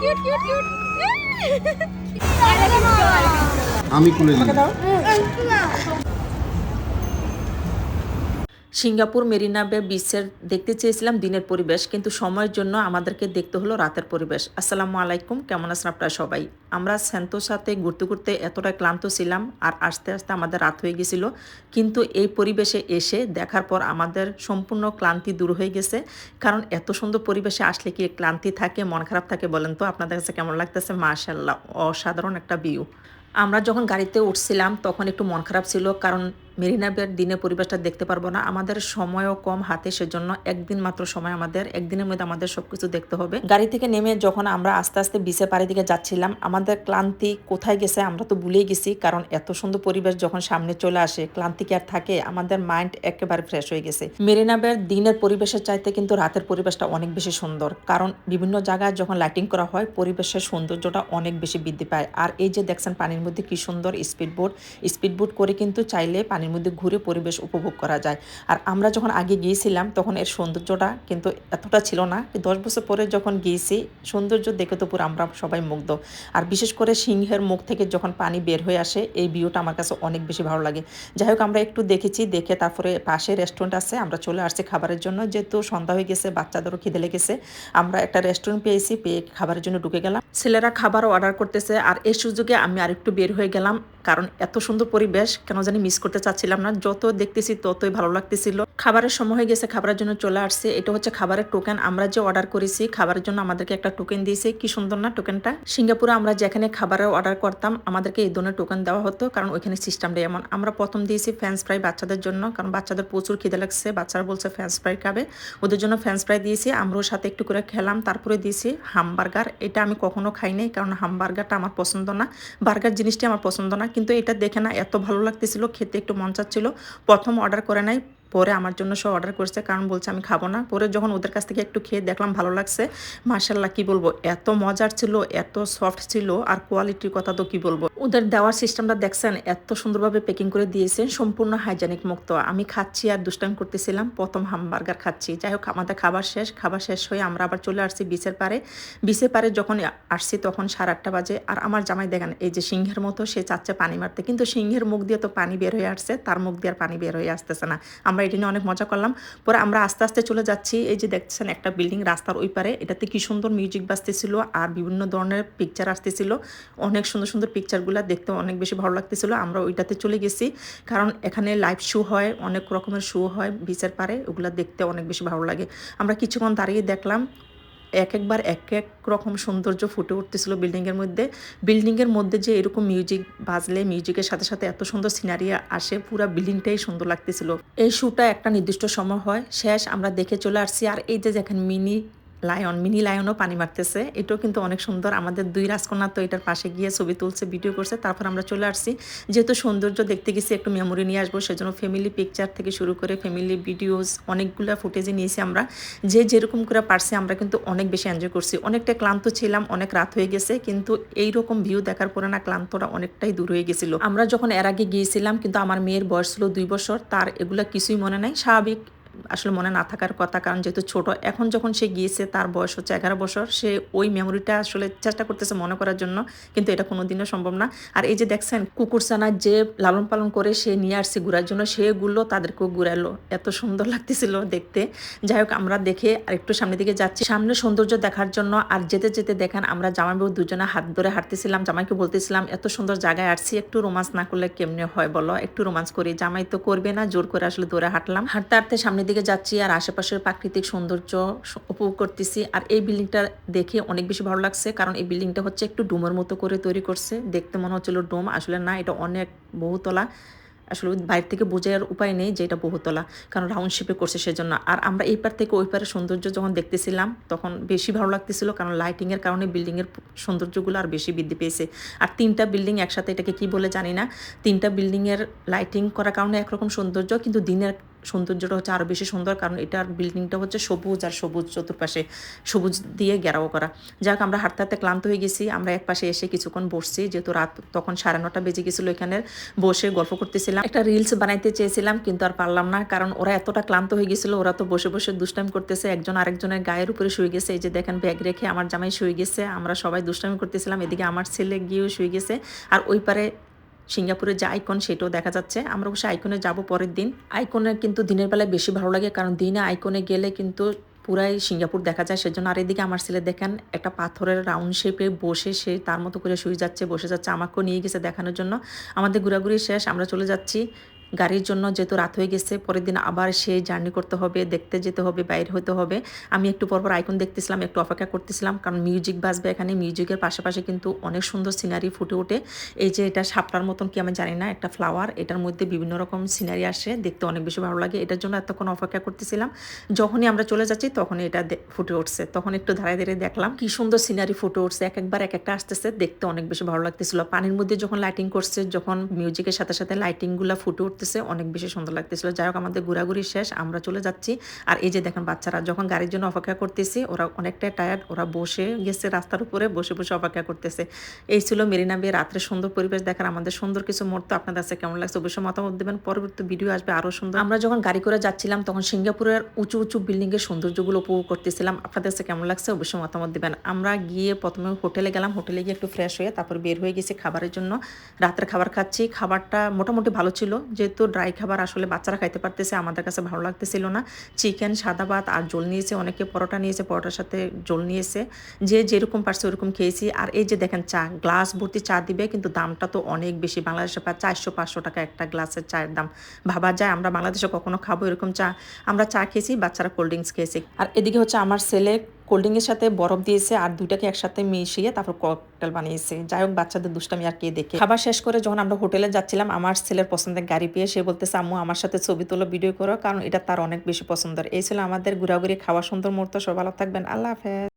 Cute cute cute cute আমি কুলে দিই। সিঙ্গাপুর মেরিনা বে বিচের দেখতে চেয়েছিলাম দিনের পরিবেশ, কিন্তু সময়ের জন্য আমাদেরকে দেখতে হলো রাতের পরিবেশ। আসসালামু আলাইকুম, কেমন আছেন আপনারা সবাই? আমরা স্যান্তোর সাথে ঘুরতে ঘুরতে এতটা ক্লান্ত ছিলাম আর আস্তে আস্তে আমাদের রাত হয়ে গেছিল। কিন্তু এই পরিবেশে এসে দেখার পর আমাদের সম্পূর্ণ ক্লান্তি দূর হয়ে গেছে। কারণ এত সুন্দর পরিবেশে আসলে কি ক্লান্তি থাকে, মন খারাপ থাকে বলেন তো? আপনাদের কাছে কেমন লাগতেছে? মাশাল্লাহ অসাধারণ একটা ভিউ আমরা যখন গাড়িতে উঠছিলাম তখন একটু মন খারাপ ছিল, কারণ মেরিনা বের দিনের পরিবেশটা দেখতে পারব না। আমাদের সময়ও কম হাতে, সেজন্য একদিন মাত্র সময় আমাদের, একদিনের মধ্যে আমাদের সবকিছু দেখতে হবে। গাড়ি থেকে নেমে যখন আমরা আস্তে আস্তে বিচের পাড়ের দিকে যাচ্ছিলাম, আমাদের ক্লান্তি কোথায় গেছে আমরা তো ভুলেই গেছি, কারণ এত সুন্দর পরিবেশ যখন সামনে চলে আসে, ক্লান্তি কি আর থাকে, আমাদের মাইন্ড একেবারে ফ্রেশ হয়ে গেছে। মেরিনা বের দিনের পরিবেশের চাইতে কিন্তু রাতের পরিবেশটা অনেক বেশি সুন্দর, কারণ বিভিন্ন জায়গায় যখন লাইটিং করা হয়, পরিবেশের সৌন্দর্যটা অনেক বেশি বৃদ্ধি পায়। আর এই যে দেখছেন পানির মধ্যে কি সুন্দর স্পিড বোট স্পিড বোট করে কিন্তু চাইলে পানির মধ্যে ঘুরে পরিবেশ উপভোগ করা যায়। আর আমরা যখন আগে গিয়েছিলাম, তখন এর সৌন্দর্যটা কিন্তু এতটা ছিল না দশ বছর পরে যখন গিয়েছি, সৌন্দর্য দেখে তো পুরো আমরা সবাই মুগ্ধ। আর বিশেষ করে সিংহের মুখ থেকে যখন পানি বের হয়ে আসে, এই ভিউটা আমার কাছে অনেক বেশি ভালো লাগে। যাই হোক, আমরা একটু দেখেছি, দেখে তারপরে পাশে রেস্টুরেন্ট আছে, আমরা চলে আসছি খাবারের জন্য। যেহেতু সন্ধ্যা হয়ে গেছে, বাচ্চাদেরও খিদে লেগেছে, আমরা একটা রেস্টুরেন্ট পেয়েছি, পেয়ে খাবারের জন্য ঢুকে গেলাম। ছেলেরা খাবারও অর্ডার করতেছে, আর এই সুযোগে আমি আরেকটু বের হয়ে গেলাম, কারণ এত সুন্দর পরিবেশ, কেন জানি মিস করতে চাচ্ছিলাম না, যত দেখতেছি ততই ভালো লাগতেছিল। খাবারের সময় হয়ে গেছে, খাবারের জন্য চলে আসছে। এটা হচ্ছে খাবারের টোকেন আমরা যে অর্ডার করেছি, খাবারের জন্য আমাদেরকে একটা টোকেন দিয়েছে। কি সুন্দর না টোকেনটা সিঙ্গাপুরে আমরা যেখানে খাবারের অর্ডার করতাম, আমাদেরকে এই ধরনের টোকেন দেওয়া হতো, কারণ ওইখানে সিস্টেমটা এমন। আমরা প্রথম দিয়েছি ফ্যান্স ফ্রাই বাচ্চাদের জন্য, কারণ বাচ্চাদের প্রচুর খিদে লাগছে। বাচ্চারা বলছে ফ্যান্স ফ্রাই খাবে। ওদের জন্য ফ্যান্স ফ্রাই দিয়েছি, আমরাও সাথে একটু করে খেলাম। তারপরে দিয়েছি হামবার্গার এটা আমি কখনো খাই নাই, কারণ হামবার্গারটা আমার পছন্দ না। বার্গার জিনিসটি আমার পছন্দ না, কিন্তু এটা দেখে না এত ভালো লাগতেছিল, খেতে একটু মন চাচ্ছিল। প্রথম অর্ডার করে নাই। পরে আমার জন্য সব অর্ডার করছে, কারণ বলছে আমি খাব না। পরে যখন ওদের কাছ থেকে একটু খেয়ে দেখলাম, ভালো লাগছে। মার্শাল্লাহ কি বলব? এত মজার ছিল, এত সফট ছিল, আর কোয়ালিটির কথা তো কি বলব? ওদের দেওয়ার সিস্টেমটা দেখছেন, এত সুন্দরভাবে প্যাকিং করে দিয়েছেন, সম্পূর্ণ হাইজেনিক মুক্ত। আমি খাচ্ছি আর দুষ্টামি করতেছিলাম, প্রথম হামবার্গার খাচ্ছি। যাই হোক, আমাদের খাবার শেষ খাবার শেষ হয়ে আমরা আবার চলে আসছি বিচের পারে বিচের পারে যখন আসছি তখন সাড়ে আটটা বাজে, আর আমার জামাই দেখেন, এই যে সিংহের মতো, সে চাচ্ছে পানি মারতে। কিন্তু সিংহের মুখ দিয়ে তো পানি বের হয়ে আসছে, তার মুখ দিয়ে আর পানি বের হয়ে আসতেছে না। আমরা এটা নিয়ে অনেক মজা করলাম। পরে আমরা আস্তে আস্তে চলে যাচ্ছি। এই যে দেখছেন একটা বিল্ডিং রাস্তার ওই পারে। এটাতে কি সুন্দর মিউজিক বাজতেছিল আর বিভিন্ন ধরনের পিকচার আসতেছিল। অনেক সুন্দর সুন্দর পিকচারগুলো দেখতে অনেক বেশি ভালো লাগতেছিল। আমরা ওইটাতে চলে গেছি। কারণ এখানে লাইভ শো হয়, অনেক রকমের শো হয় বিচের পারে। ওগুলো দেখতে অনেক বেশি ভালো লাগে। আমরা কিছুক্ষণ দাঁড়িয়ে দেখলাম। এক একবার এক এক রকম সৌন্দর্য ফুটে উঠতেছিল বিল্ডিংয়ের মধ্যে। বিল্ডিংয়ের মধ্যে যে এরকম মিউজিক বাজলে মিউজিকের সাথে সাথে এত সুন্দর সিনারি আসে, পুরো বিল্ডিংটাই সুন্দর লাগতেছিল। এই শ্যুটা একটা নির্দিষ্ট সময় হয়। শেষ আমরা দেখে চলে আসছি, আর এই যে যেখানে মিনি লায়ন, মিনি লায়নও পানি মারতেছে। এটাও কিন্তু অনেক সুন্দর। আমাদের দুই রাজকন্যা তো এটার পাশে গিয়ে ছবি তুলছে ভিডিও করছে। তারপর আমরা চলে আসছি। যেহেতু সৌন্দর্য দেখতে গেছি, একটু মেমোরি নিয়ে আসব। সেজন্য ফ্যামিলি পিকচার থেকে শুরু করে ফ্যামিলি ভিডিওস অনেকগুলো ফুটেজে নিয়েছি আমরা। যে যেরকম করে পারছি, আমরা কিন্তু অনেক বেশি এনজয় করছি। অনেকটা ক্লান্ত ছিলাম, অনেক রাত হয়ে গেছে। কিন্তু এই রকম ভিউ দেখার পরে না ক্লান্তটা অনেকটাই দূর হয়ে গেছিল। আমরা যখন এর আগে গিয়েছিলাম, কিন্তু আমার মেয়ের বয়স ছিল দুই বছর, তার এগুলা কিছুই মনে নাই। স্বাভাবিক আসলে মনে না থাকার কথা, কারণ যেহেতু ছোট, এখন যখন সে গিয়েছে, তার বয়স হচ্ছে এগারো বছর, সে ওই মেমোরিটা আসলে চেষ্টা করতেছে মনে করার জন্য, কিন্তু এটা কোনোদিনও সম্ভব না। আর এই যে দেখছেন কুকুরসানা যে লালন পালন করে সে নিয়ে আসছে ঘুরার জন্য, সেগুলো তাদেরকেও ঘুরালো। এত সুন্দর লাগতেছিল দেখতে। যাই হোক, আমরা দেখে আর একটু সামনের দিকে যাচ্ছি। সামনে সৌন্দর্য দেখার জন্য আর যেতে যেতে দেখেন, আমরা জামাই বউ দুজনে হাত ধরে হাঁটতেছিলাম, জামাইকে বলতেছিলাম, এত সুন্দর জায়গায় আসছি, একটু রোমান্স না করলে কেমনে হয় বলো? একটু রোমান্স করি। জামাই তো করবে না, জোর করে আসলে দৌড়ে হাঁটলাম। হাঁটতে হাঁটতে সামনের দিকে যাচ্ছি আর আশেপাশের প্রাকৃতিক সৌন্দর্য উপভোগ করতেছি। আর এই বিল্ডিংটা দেখে অনেক বেশি ভালো লাগছে, কারণ এই বিল্ডিংটা হচ্ছে একটু ডোমের মতো করে তৈরি করছে। দেখতে মনে হচ্ছিল ডোম, আসলে না, এটা অনেক বহুতলা। আসলে বাইরে থেকে বোঝার উপায় নেই যে এটা বহুতলা, কারণ রাউন্ড শেপে করছে সেজন্য। আর আমরা এই পার থেকে ওই পারে সৌন্দর্য যখন দেখতেছিলাম, তখন বেশি ভালো লাগতেছিল, কারণ লাইটিংয়ের কারণে বিল্ডিংয়ের সৌন্দর্যগুলো আর বেশি বৃদ্ধি পেয়েছে। আর তিনটা বিল্ডিং একসাথে, এটাকে কি বলে জানি না, তিনটা বিল্ডিংয়ের লাইটিং করার কারণে একরকম সৌন্দর্য, কিন্তু দিনের সৌন্দর্যটা হচ্ছে আরও বেশি সুন্দর, কারণ এটার বিল্ডিংটা হচ্ছে সবুজ আর সবুজ চতুর্পাশে সবুজ দিয়ে ঘেরাও করা। যাক, আমরা হাঁটতে হাঁটতে ক্লান্ত হয়ে গেছি, আমরা এক পাশে এসে কিছুক্ষণ বসছি, যেহেতু রাত তখন সাড়ে নটা বেজে গেছিল এখানে, বসে গল্প করতেছিলাম। একটা রিলস বানাইতে চেয়েছিলাম, কিন্তু আর পারলাম না, কারণ ওরা এতটা ক্লান্ত হয়ে গেছিল, ওরা তো বসে বসে দুষ্টামি করতেছে, একজন আরেকজনের গায়ের উপরে শুয়ে গেছে, এই যে দেখেন ব্যাগ রেখে আমার জামাই শুয়ে গেছে, আমরা সবাই দুষ্টামি করতেছিলাম, এদিকে আমার ছেলে গিয়েও শুয়ে গেছে, আর ওই পারে সিঙ্গাপুরের যে আইকন সেটাও দেখা যাচ্ছে। আমরা অবশ্যই আইকনে যাব পরের দিন। আইকনে কিন্তু দিনের বেলায় বেশি ভালো লাগে কারণ দিনে আইকনে গেলে কিন্তু পুরাই সিঙ্গাপুর দেখা যায়। সেজন্য আর এদিকে আমার ছেলে দেখেন, একটা পাথরের রাউন্ড শেপে বসে সে তার মতো করে শুয়ে যাচ্ছে, বসে যাচ্ছে, আমাকেও নিয়ে গেছে দেখানোর জন্য। আমাদের ঘোরাঘুরি শেষ, আমরা চলে যাচ্ছি। গাড়ির জন্য যেহেতু রাত হয়ে গেছে, পরের দিন আবার সে জার্নি করতে হবে, দেখতে যেতে হবে, বাইরে হতে হবে। আমি একটু পরপর আইকন দেখতেছিলাম, একটু অপেক্ষা করতেছিলাম, কারণ মিউজিক বাজবে এখানে। মিউজিকের পাশাপাশি কিন্তু অনেক সুন্দর সিনারি ফুটে ওঠে। এই যে এটা সাপটার মতন কি আমি জানি না, একটা ফ্লাওয়ার এটার মধ্যে বিভিন্ন রকম সিনারি আসে, দেখতে অনেক বেশি ভালো লাগে। এটার জন্য এতক্ষণ অপেক্ষা করতেছিলাম। যখনই আমরা চলে যাচ্ছি, তখনই এটা ফুটে উঠছে। তখন একটু ধারে ধারে দেখলাম, কি সুন্দর সিনারি ফুটে উঠছে। এক একবার এক একটা আসতেছে, দেখতে অনেক বেশি ভালো লাগতেছিল। পানির মধ্যে যখন লাইটিং করছে, যখন মিউজিকের সাথে সাথে লাইটিং ফুটে ফুটে উঠতেছে অনেক বেশি সুন্দর লাগতেছিল। যাই হোক, আমাদের ঘোরাঘুরি শেষ, আমরা চলে যাচ্ছি। আর এই যে দেখেন বাচ্চারা, যখন গাড়ির জন্য অপেক্ষা করতেছি, ওরা অনেকটাই টায়ার্ড ওরা বসে গেছে রাস্তার উপরে, বসে বসে অপেক্ষা করতেছে। এই ছিল মেরিনা বে রাত্রে সুন্দর পরিবেশ দেখার আমাদের সুন্দর কিছু মুহূর্ত। আপনাদের কাছে কেমন লাগছে অবশ্যই মতামত দেবেন। পরবর্তী ভিডিও আসবে আরও সুন্দর। আমরা যখন গাড়ি করে যাচ্ছিলাম, তখন সিঙ্গাপুরের উঁচু উঁচু বিল্ডিংয়ের সৌন্দর্যগুলো উপভোগ করতেছিলাম। আপনাদের কাছে কেমন লাগছে অবশ্যই মতামত দিবেন। আমরা গিয়ে প্রথমে হোটেলে গেলাম। হোটেলে গিয়ে একটু ফ্রেশ হয়ে তারপর বের হয়ে গেছি খাবারের জন্য। রাতের খাবার খাচ্ছি। খাবারটা মোটামুটি ভালো ছিল। যেহেতু ড্রাই খাবার আসলে বাচ্চারা খাইতে পারতেছে, আমাদের কাছে ভালো লাগতেছিল না। চিকেন সাদা ভাত আর জল নিয়েছে, অনেকে পরোটা নিয়েছে, পরোটার সাথে জল নিয়েছে। যে যেরকম পারছে ওরকম খেয়েছি। আর এই যে দেখেন চা গ্লাস ভর্তি চা দিবে, কিন্তু দামটা তো অনেক বেশি। বাংলাদেশে প্রায় চারশো পাঁচশো টাকা একটা গ্লাসের চায়ের দাম। ভাবা যায়, আমরা বাংলাদেশে কখনো খাব এরকম চা। আমরা চা খেয়েছি, বাচ্চারা কোল্ড ড্রিঙ্কস খেয়েছি। আর এদিকে হচ্ছে আমার ছেলে কোল্ড সাথে বরফ দিয়েছে আর দুইটাকে একসাথে মিশিয়ে তারপর ককটেল বানিয়েছে। যাই হোক, বাচ্চাদের দুষ্টামি আর কে দেখে। খাবার শেষ করে যখন আমরা হোটেলে যাচ্ছিলাম, আমার ছেলের পছন্দের গাড়ি পেয়ে সে বলতেছে, আম্মু, আমার সাথে ছবি তোলো ভিডিও করো, কারণ এটা তার অনেক বেশি পছন্দের। এই ছিল আমাদের ঘোরাঘুরি, খাওয়া সুন্দর মুহূর্ত। সব ভালো থাকবেন। আল্লাহ হাফেজ।